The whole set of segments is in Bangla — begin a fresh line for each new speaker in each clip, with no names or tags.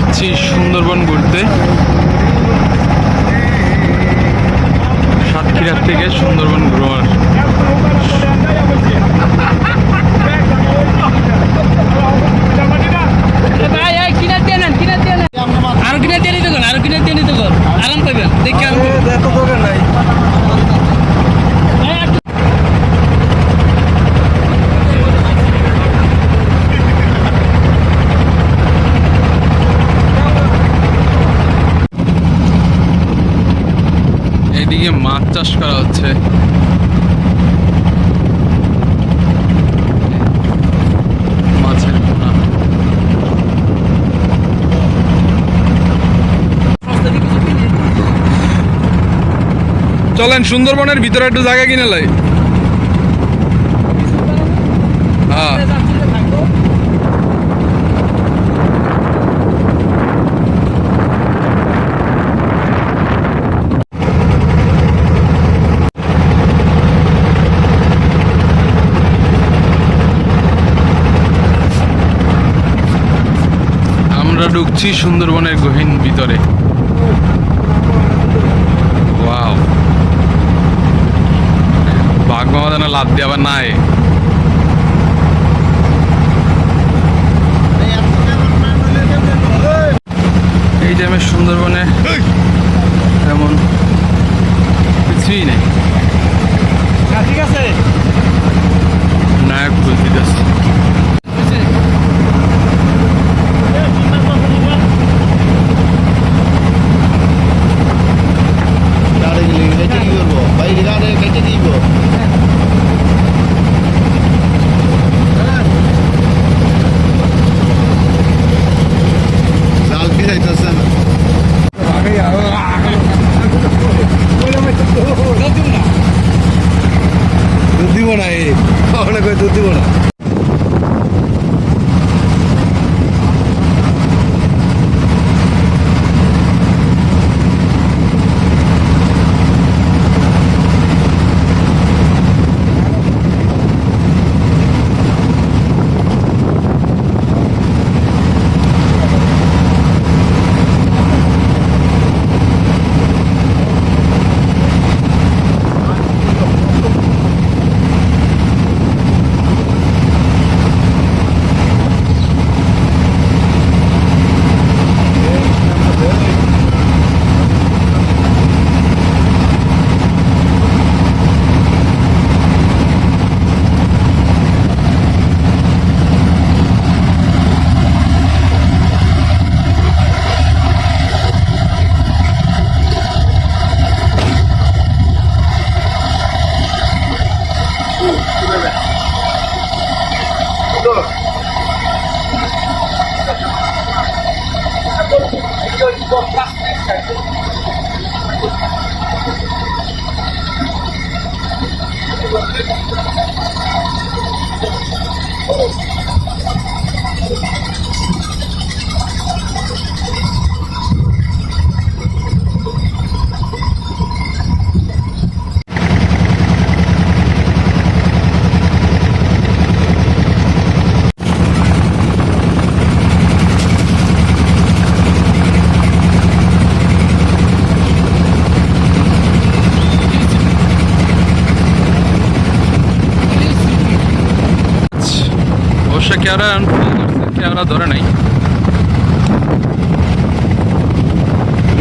যাচ্ছি সুন্দরবন ঘুরতে। সাতক্ষীরার থেকে সুন্দরবন
নেন আরও কিনা দিয়ে নিতে আরও কিনা দিয়ে নিতে আরাম পাইবেন দেখে আরাম পাইবেন। এই একটু-
এদিকে মাছ চাষ করা হচ্ছে। চলেন সুন্দরবনের ভিতরে একটু জায়গা কিনে লাই হ্যাঁ আমরা ঢুকছি সুন্দরবনের গহীন ভিতরে। ওয়াও। বাঘ মামা যেন লাভ দিয়ে আবার নাই। এই টাইমে সুন্দরবনে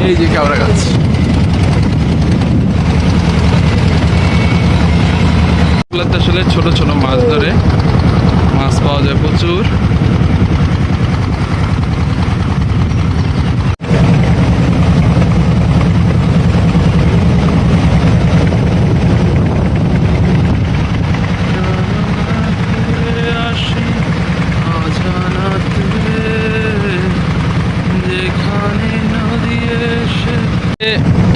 এই যে কেওড়া গাছ আসলে ছোট ছোট মাছ ধরে। মাছ পাওয়া যায় প্রচুর আসি অজানাতে যেখানে নদী এসে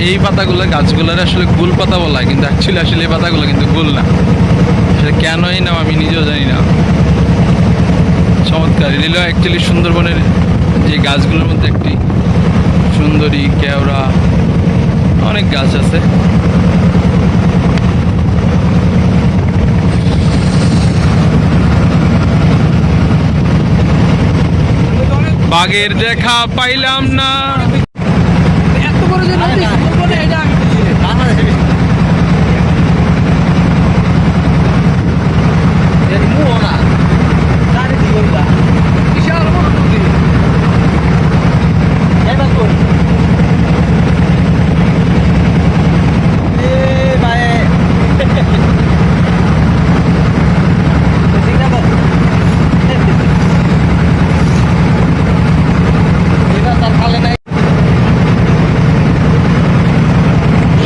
এই পাতাগুলো গাছগুলোর আসলে গুল পাতা বলা কিন্তু অ্যাকচুয়ালি আসলে এই পাতাগুলো কিন্তু গুল না। সেটা কেনই নাম আমি নিজেও জানি না। চমৎকার। এগুলো অ্যাকচুয়ালি সুন্দরবনের যে গাছগুলোর মধ্যে একটি সুন্দরী কেওড়া, অনেক গাছ আছে। বাঘের দেখা পাইলাম না।
বড় যে নদী এটা আমি বুঝি না। বিশাল বড় নদী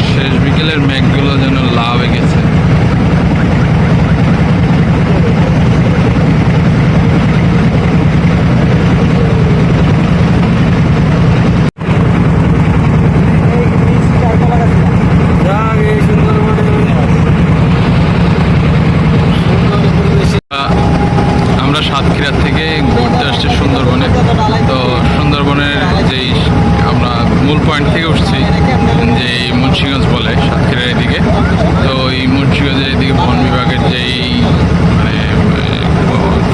শেষ বিকেলের মেঘগুলো যেন লাভ গেছে আহ, আমরা সাতক্ষীরা থেকে ঘুরতে আসছি সুন্দরবনে তো সুন্দরবনের যেই আমরা মূল পয়েন্ট থেকে উঠছি যে মুন্সিগঞ্জ বলে সাতক্ষীরার এদিকে তো এই মুন্সিগঞ্জের এদিকে বন বিভাগের যেই মানে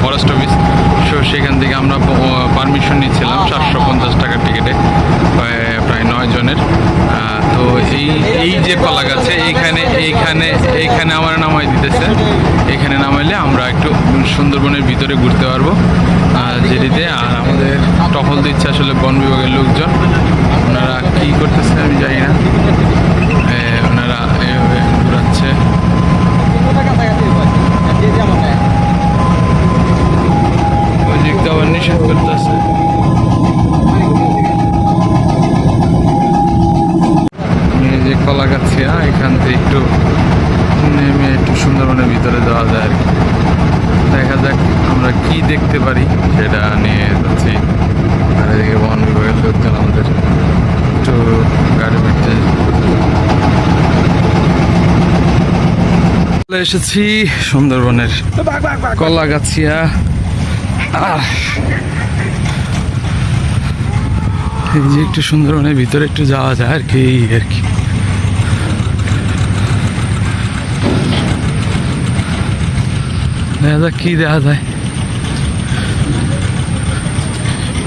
ফরেস্ট অফিস সো সেখান থেকে আমরা পারমিশন নিচ্ছিলাম চারশো পঞ্চাশ টাকার টিকিটে প্রায়- প্রায় নয় জনের আহ, তো এই এই কলা গাছে, এইখানে এইখানে এইখানে আমার নামাই দিতেছে। এখানে নামাইলে আমরা একটু সুন্দরবনের ভিতরে ঘুরতে পারব যেটিতে, আর আমাদের টহল দিচ্ছে আসলে বন বিভাগের লোকজন। ওনারা কি করতেছে আমি জানি না। ওনারা এভাবে ঘুরাচ্ছে। আবার নিষেধ করতেছে। কলাগাছিয়া এখান থেকে একটু নেমে একটু সুন্দরবনের ভিতরে যাওয়া যায়। আর কি দেখা যাক আমরা কি দেখতে পারি, সেটা নিয়ে যাচ্ছি। আর এদিকে বন বিভাগের লোকজন আমাদের একটু গাড়ি বেঁধতে চলে এসেছি সুন্দরবনের কলাগাছিয়া এই যে একটু সুন্দরবনের ভিতরে একটু যাওয়া যায় আর কি আর কি। দেখা যাক কি দেখা যায়?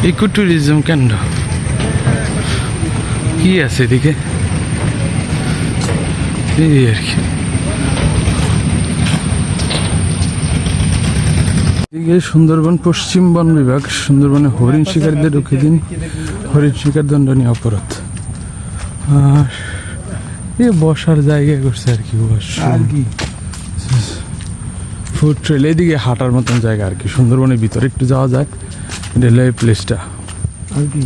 ইকো ট্যুরিজম কেন্দ্র। কি আছে এদিকে? এই আর কি। এদিকে সুন্দরবন পশ্চিম বন বিভাগ, সুন্দরবনে হরিণ শিকারীদের রুখে দিন, হরিণ শিকার দণ্ডনীয় অপরাধ। আর এ বসার জায়গা করছে আর কি কি? ফুড ট্রেল এদিকে হাঁটার মতন জায়গা আর কি। সুন্দরবনের ভিতরে একটু যাওয়া যায়। এটা এই প্লেসটা।
আর কি?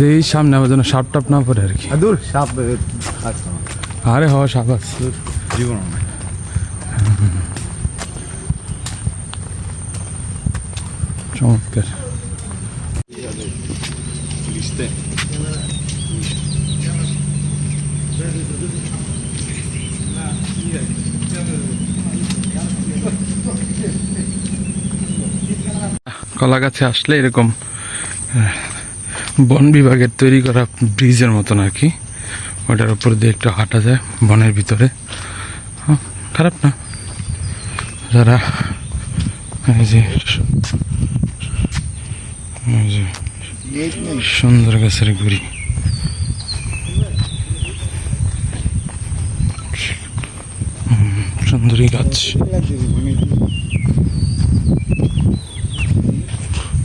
দেই সামনে আমার যেন সাপ টাপ না পড়ে আর কি।
দূর সাপ
আরে হওয়া সাপ আছে।
জীবন
চমৎকার। কলা গাছে আসলে এরকম বন বিভাগের তৈরি করা ব্রিজের মতন আর কি। ওটার উপর দিয়ে একটু হাঁটা যায় বনের ভিতরে। খারাপ না। যারা যে সুন্দর গাছের গুড়ি হুম, সুন্দরী গাছ।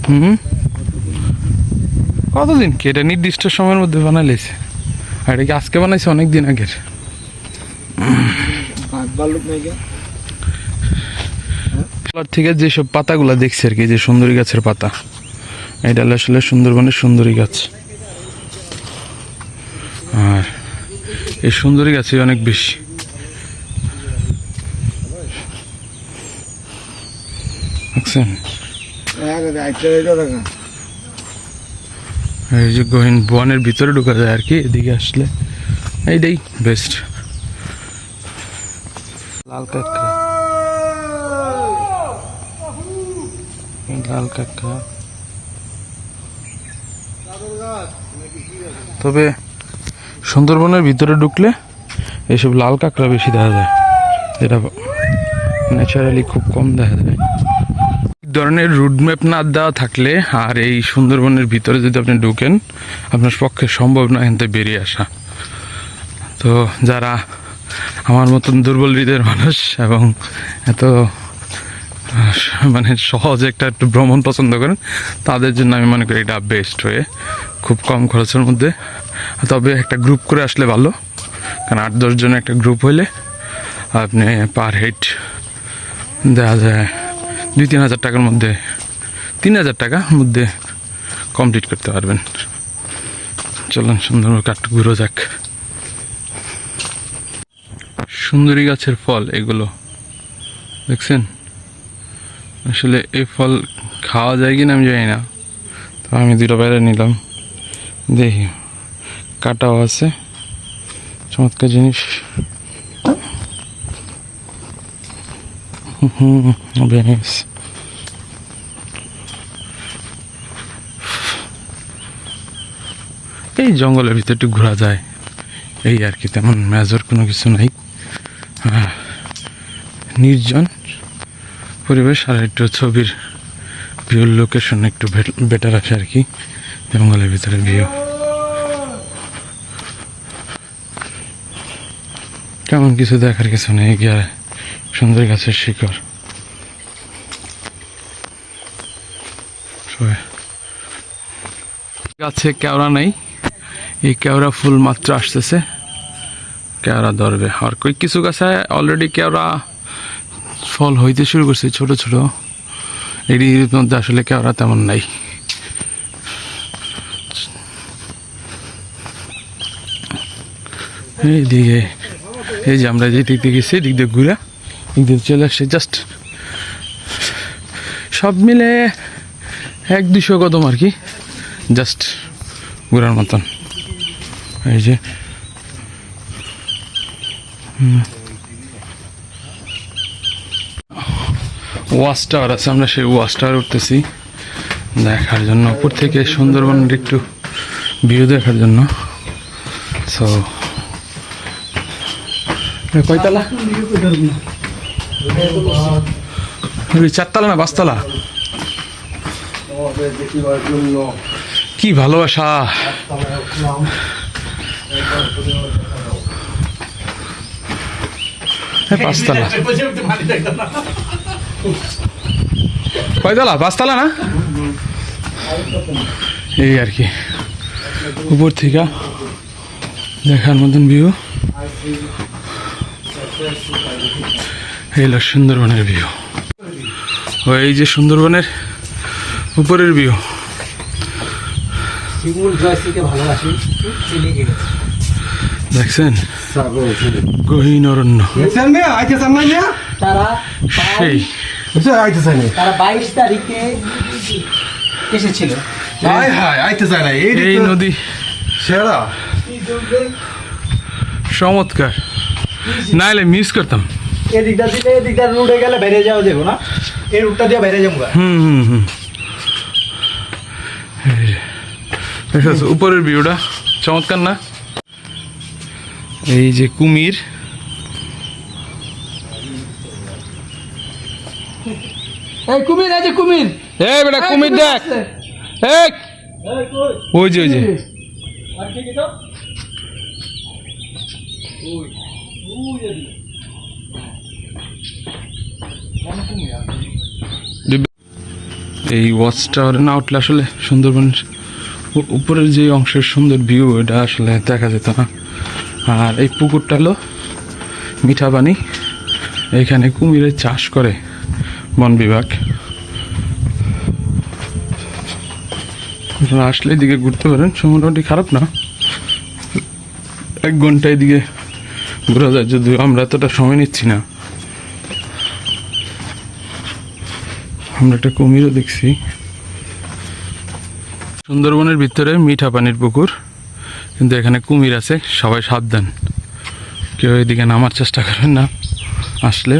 হুম? কতদিন? কি এটা নির্দিষ্ট সময়ের মধ্যে বানাইলেছে? আর এটা কি আজকে বানাইছে? অনেক দিন আগের থেকে যেসব পাতাগুলো দেখছি আর কি যে সুন্দরী গাছের পাতা এটা আসলে সুন্দরবনের সুন্দরী গাছ। আর এই সুন্দরী গাছে অনেক বেশি। বুঝছেন এই যে গহীন বনের ভিতরে ঢোকা যায় আর কি এদিকে আসলে। এইটাই বেস্ট লাল কাঁকড়া। লাল কাঁকড়া। তবে সুন্দরবনের ভিতরে ঢুকলে এইসব লাল কাঁকড়া বেশি দেখা যায়। যেটা ন্যাচারালি খুব কম দেখা যায়। ধরনের রুট ম্যাপ না দেওয়া থাকলে আর এই সুন্দরবনের ভিতরে যদি আপনি ঢুকেন, আপনার পক্ষে সম্ভব না এখান থেকে বেরিয়ে আসা। তো যারা আমার মতন দুর্বল হৃদয়ের মানুষ এবং এত মানে সহজ একটা একটু ভ্রমণ পছন্দ করেন, তাদের জন্য আমি মনে করি এটা বেস্ট হয়ে খুব কম খরচের মধ্যে। তবে একটা গ্রুপ করে আসলে ভালো, কারণ আট দশ জন একটা গ্রুপ হইলে আপনি পার হেড দেখা যায়। দুই, তিন হাজার টাকার মধ্যে, তিন হাজার টাকার মধ্যে কমপ্লিট করতে পারবেন। চলুন সুন্দর কাঠ ঘুরো যাক। সুন্দরী গাছের ফল এগুলো। দেখছেন? আসলে এই ফল খাওয়া যায় কিনা আমি জানি না। তো আমি দুটো বাইরে নিলাম। দেখি, কাটাও আছে। চমৎকার জিনিস। হুম বেশ এই জঙ্গলের ভিতরে একটু ঘোরা যায়। এই আর কি, তেমন মেজর কোনো কিছু নাই। নির্জন পরিবেশ আর একটু ছবির ভিউর লোকেশন একটু বেটার আসে আর কি, জঙ্গলের ভিতরে ভিউ তেমন কিছু দেখার কিছু নেই গিয়ে সুন্দর গাছের শিকড়। গাছে কেওড়া নেই। এই কেওড়া ফুল মাত্র আসতেছে। কেওড়া ধরবে। আর কই কিছু গাছে অলরেডি কেওড়া ফল হইতে শুরু করছে, ছোট ছোট। এটির মধ্যে আসলে কেওড়া তেমন নাই। এইদিকে এই যে আমরা যে দিক গেছি দিক দিয়ে ঘুরা দিক দিয়ে চলে আসছে জাস্ট সব মিলে এক দুশো কদম আর কি জাস্ট ঘোরার মতন। এই যে ওয়াচ টাওয়ার আছে, আমরা সেই ওয়াচ টাওয়ার উঠতেছি দেখার জন্য। উপর থেকে সুন্দরবনের একটু ভিউ দেখার জন্য। সো কয়তলা? চারতলা না পাঁচতলা? কি ভালোবাসা। পাঁচতলা। কয়তলা? পাঁচতলা না? এই আর কি। উপর থেকে দেখার মতন ভিউ এই হলো সুন্দরবনের ভিউ। ও এই যে সুন্দরবনের উপরের ভিউ। দেখছেন? গহীন অরণ্য।
না
সেই।
তারা বাইশ তারিখে এসেছিল।
হাই হাই আইতেছে না। এই
নদী।
সেরা।
চমৎকার। নাইলে মিস করতাম।
এদিকটা দিলে এদিকটা রুটে গেলে বাইরে যাওয়া যাবে না? এই রুটটা দিয়ে বাইরে যাব
হুম হুম হুম। উপরের ভিউটা চমৎকার না? এই যে কুমির।
এই কুমির এই যে কুমির।
এই বেটা কুমির দেখ। এই। ওই যে ওই যে। এই ওয়াচ টাওয়ারে না উঠলে আসলে সুন্দরবনের উ- উপরের যে অংশের সুন্দর ভিউ এটা আসলে দেখা যেত না। আর এই পুকুরটা হলো মিঠা পানি এখানে কুমিরের চাষ করে বন বিভাগ। আপনারা আসলে এদিকে ঘুরতে পারেন মোটামুটি খারাপ না। এক ঘণ্টা এদিকে ঘোরা যায়, যদিও আমরা এতটা সময় নিচ্ছি না। আমরা একটা কুমিরও দেখছি। সুন্দরবনের ভিতরে মিঠা পানির পুকুর। কিন্তু এখানে কুমির আছে, সবাই সাবধান কেউ এদিকে নামার চেষ্টা করবেন না, আসলে।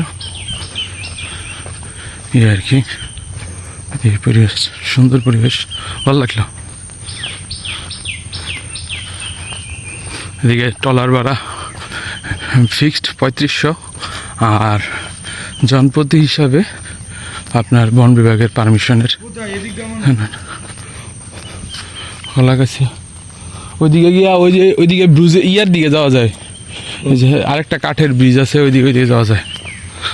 এই আর কি। এই পরিবেশ, সুন্দর পরিবেশ। ভালো লাগল। এদিকে টলার ভাড়া ফিক্সড পঁয়ত্রিশশো। আর জনপ্রতি হিসাবে আপনার বন বিভাগের পারমিশনের। কলা গাছি। ওইদিকে গিয়া ওই যে, ওইদিকে ব্রিজে, ইয়ার দিকে যাওয়া যায়। ওই যে আরেকটা কাঠের ব্রিজ আছে, ওইদিকে ওইদিকে যাওয়া যায়।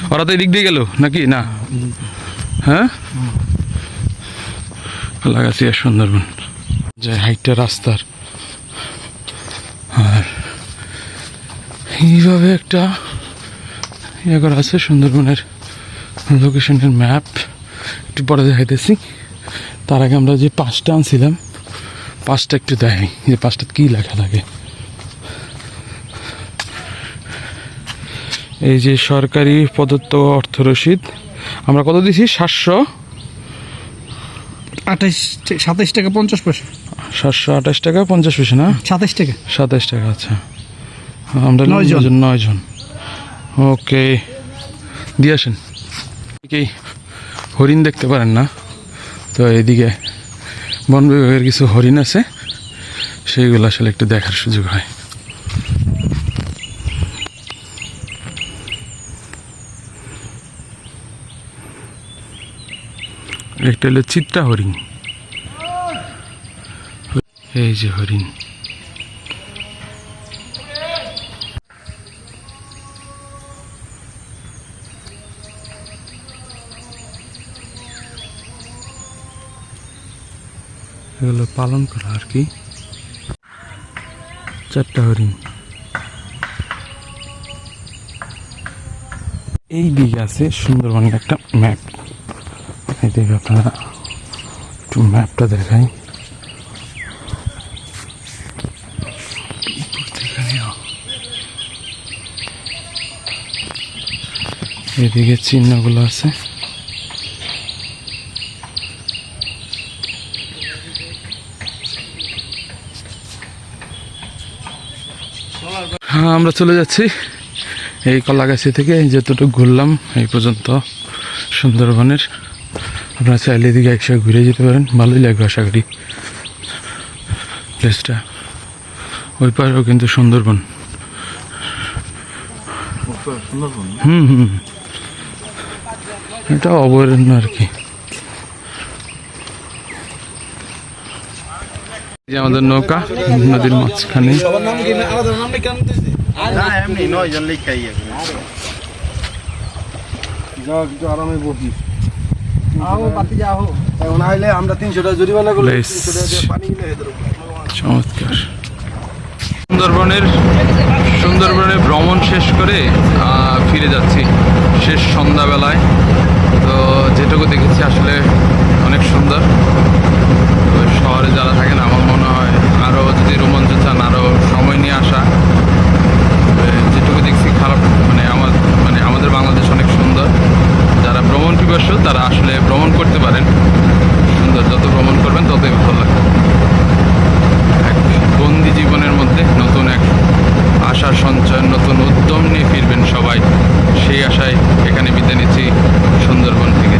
ওরা তো এদিক দিয়ে গেল, নাকি? না। হ্যাঁ? কলা গাছি আর সুন্দরবন। যে হাইটটা রাস্তার। আর এইভাবে একটা ইয়ে করা আছে সুন্দরবনের। লোকেশনের ম্যাপ একটু পরে দেখাইতেছি। তার আগে আমরা যে পাঁচটা আনছিলাম পাঁচটা একটু দেখাই যে পাঁচটা কী লেখা থাকে। এই যে সরকারি প্রদত্ত অর্থ রসিদ আমরা কত দিছি? সাতশো?
আঠাইশ সাতাইশ টাকা পঞ্চাশ পয়সা।
সাতশো আঠাশ টাকা পঞ্চাশ পয়সা না?
সাতাইশ টাকা।
সাতাশ টাকা আচ্ছা। আমরা
নয় জন।
নয়জন। নয় জন ওকে। দিয়ে আসেন। কি হরিণ দেখতে পারেন না। তো এদিকে বন বিভাগের কিছু হরিণ আছে, সেইগুলো আসলে একটু দেখার সুযোগ হয়। একটা হলো চিত্রা হরিণ। এই যে হরিণ। পালন করা আর কি। চারটা হরিণ। এই দিকে আছে সুন্দরবনের একটা ম্যাপ এই দিকে আপনারা একটু ম্যাপটা দেখাই। এদিকে চিহ্নগুলো আছে হ্যাঁ আমরা চলে যাচ্ছি এই কলাগাছি থেকে যতটুকু ঘুরলাম, এই পর্যন্ত সুন্দরবনের। আপনারা চাইলে এদিকে একসাথে ঘুরে যেতে পারেন, ভালোই লাগবে আশা করি। প্লেসটা ওই পাশেও কিন্তু সুন্দরবন। হুম হুম। এটা অভয়ারণ্য আর কি। আমাদের নৌকা, নদীর মাঝখানে।
না এমনি নয় জন লেখাই যাও একটু আরামে বসি।
আও বাতি যাও
এখন আইলে আমরা তিনশো টাকা জরিমানা করলে।
চমৎকার। সুন্দরবনের সুন্দরবনে ভ্রমণ শেষ করে আহ, ফিরে যাচ্ছি শেষ সন্ধ্যাবেলায়। তো যেটুকু দেখেছি আসলে অনেক সুন্দর। তো শহরে যারা থাকেন আমার মনে হয় আরও যদি রোমাঞ্চ চান আরও সময় নিয়ে আসা। দেখছি খারাপ মানে আমার মানে আমাদের বাংলাদেশ অনেক সুন্দর। যারা ভ্রমণ পিপাসু, তারা আসলে ভ্রমণ করতে পারেন। সুন্দর, যত ভ্রমণ করবেন, ততই ভালো লাগবে। এক বন্দি জীবনের মধ্যে নতুন এক আশার সঞ্চয়, নতুন উদ্যম নিয়ে ফিরবেন সবাই। সেই আশায় এখানে বিদায় নিচ্ছি সুন্দরবন থেকে।